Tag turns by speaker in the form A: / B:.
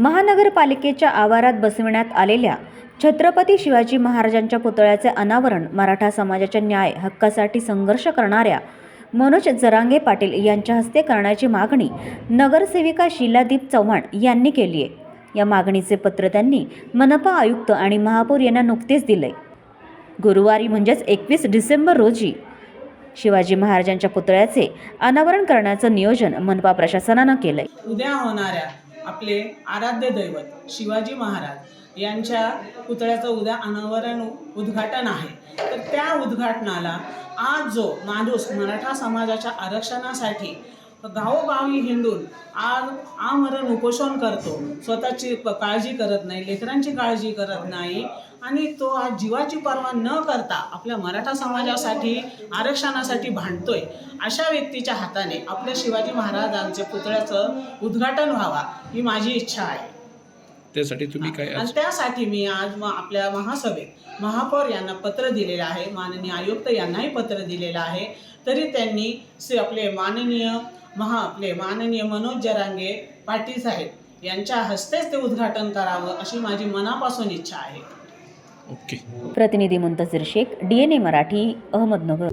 A: महानगरपालिकेच्या आवारात बसविण्यात आलेल्या छत्रपती शिवाजी महाराजांच्या पुतळ्याचे अनावरण मराठा समाजाच्या न्याय हक्कासाठी संघर्ष करणाऱ्या मनोज जरांगे पाटील यांच्या हस्ते करण्याची मागणी नगरसेविका शिलादीप चव्हाण यांनी केली आहे. या मागणीचे पत्र त्यांनी मनपा आयुक्त आणि महापौर यांना नुकतेच दिले गुरुवारी म्हणजेच एकवीस डिसेंबर रोजी शिवाजी महाराजांच्या पुतळ्याचे अनावरण करण्याचं नियोजन मनपा प्रशासनानं केलंय.
B: उद्या होणाऱ्या आपले आराध्य दैवत शिवाजी महाराज यांच्या पुतळ्याचं उद्या अनावरण उद्घाटन आहे. तर त्या उद्घाटनाला आज जो माणूस मराठा समाजाच्या आरक्षणासाठी गावोगावी हिंडून आज आमरण उपोषण करतो. स्वतःची काळजी करत नाही लेकरांची काळजी करत नाही आणि तो आज जीवाची पर्वा न करता आपल्या मराठा समाजासाठी आरक्षणासाठी भांडतोय. अशा व्यक्तीच्या हाताने आपल्या शिवाजी महाराजांचे पुतळ्याचं उद्घाटन व्हावा ही माझी इच्छा आहे.
C: त्यासाठी तुम्ही काय
B: आणि
C: आज
B: त्यासाठी मी आज म आपल्या महासभेत महापौर यांना पत्र दिलेलं आहे. माननीय आयुक्त यांनाही पत्र दिलेलं आहे. तरी त्यांनी से आपले माननीय महा आपले माननीय मनोज जरांगे पाटील साहेब यांच्या हस्तेच ते उद्घाटन करावं अशी माझी मनापासून इच्छा आहे.
C: ओके.
A: प्रतिनिधी Muntazir Shaikh D N A Marathi Ahmednagar.